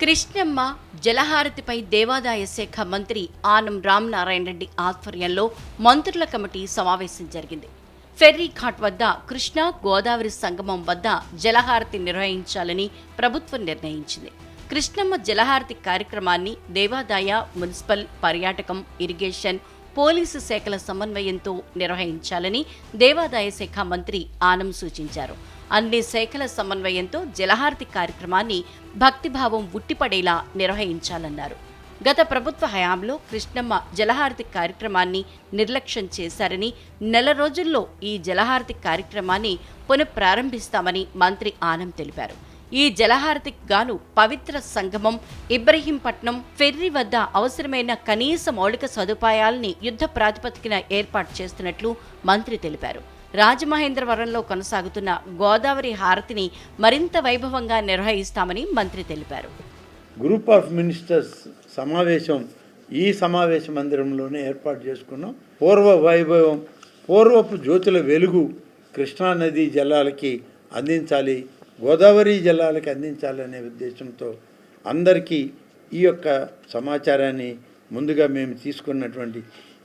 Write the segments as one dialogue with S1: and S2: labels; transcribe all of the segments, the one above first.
S1: కృష్ణమ్మ జలహారతిపై దేవాదాయ శాఖ మంత్రి ఆనం రామనారాయణ రెడ్డి ఆధ్వర్యంలో మంత్రుల కమిటీ సమావేశం జరిగింది. ఫెర్రీ ఘాట్ వద్ద కృష్ణా గోదావరి సంగమం వద్ద జలహారతి నిర్వహించాలని ప్రభుత్వం నిర్ణయించింది. కృష్ణమ్మ జలహారతి కార్యక్రమాన్ని దేవాదాయ మున్సిపల్ పర్యాటకం ఇరిగేషన్ పోలీసు శాఖల సమన్వయంతో నిర్వహించాలని దేవాదాయ శాఖ మంత్రి ఆనం సూచించారు. అన్ని శాఖల సమన్వయంతో జలహారతి కార్యక్రమాన్ని భక్తిభావం ఉట్టిపడేలా నిర్వహించాలన్నారు. గత ప్రభుత్వ హయాంలో కృష్ణమ్మ జలహారతి కార్యక్రమాన్ని నిర్లక్ష్యం చేశారని నెల రోజుల్లో ఈ జలహారతి కార్యక్రమాన్ని పునఃప్రారంభిస్తామని మంత్రి ఆనం తెలిపారు. ఈ జలహారతికి గాను పవిత్ర సంగమం ఇబ్రహీంపట్నం ఫెర్రీ వద్ద అవసరమైన కనీస మౌలిక సదుపాయాల్ని యుద్ధ ప్రాతిపదికన ఏర్పాటు చేస్తున్నట్లు మంత్రి తెలిపారు. రాజమహేంద్రవరంలో కొనసాగుతున్న గోదావరి హారతిని మరింత వైభవంగా నిర్వహిస్తామని మంత్రి తెలిపారు.
S2: గ్రూప్ ఆఫ్ మినిస్టర్స్ సమావేశం ఈ సమావేశ మందిరంలోనే ఏర్పాటు చేసుకున్నాం. పూర్వ వైభవం పూర్వపు జ్యోతుల వెలుగు కృష్ణానది జలాలకి అందించాలి గోదావరి జిల్లాలకు అందించాలనే ఉద్దేశంతో అందరికీ ఈ యొక్క సమాచారాన్ని ముందుగా మేము తీసుకున్నటువంటి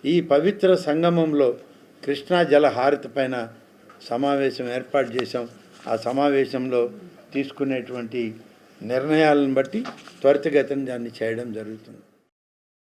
S2: ఈ పవిత్ర సంగమంలో కృష్ణా జల హారతి పైన సమావేశం ఏర్పాటు చేశాం. ఆ సమావేశంలో తీసుకునేటువంటి నిర్ణయాలను బట్టి త్వరితగతిని దాన్ని చేయడం జరుగుతుంది.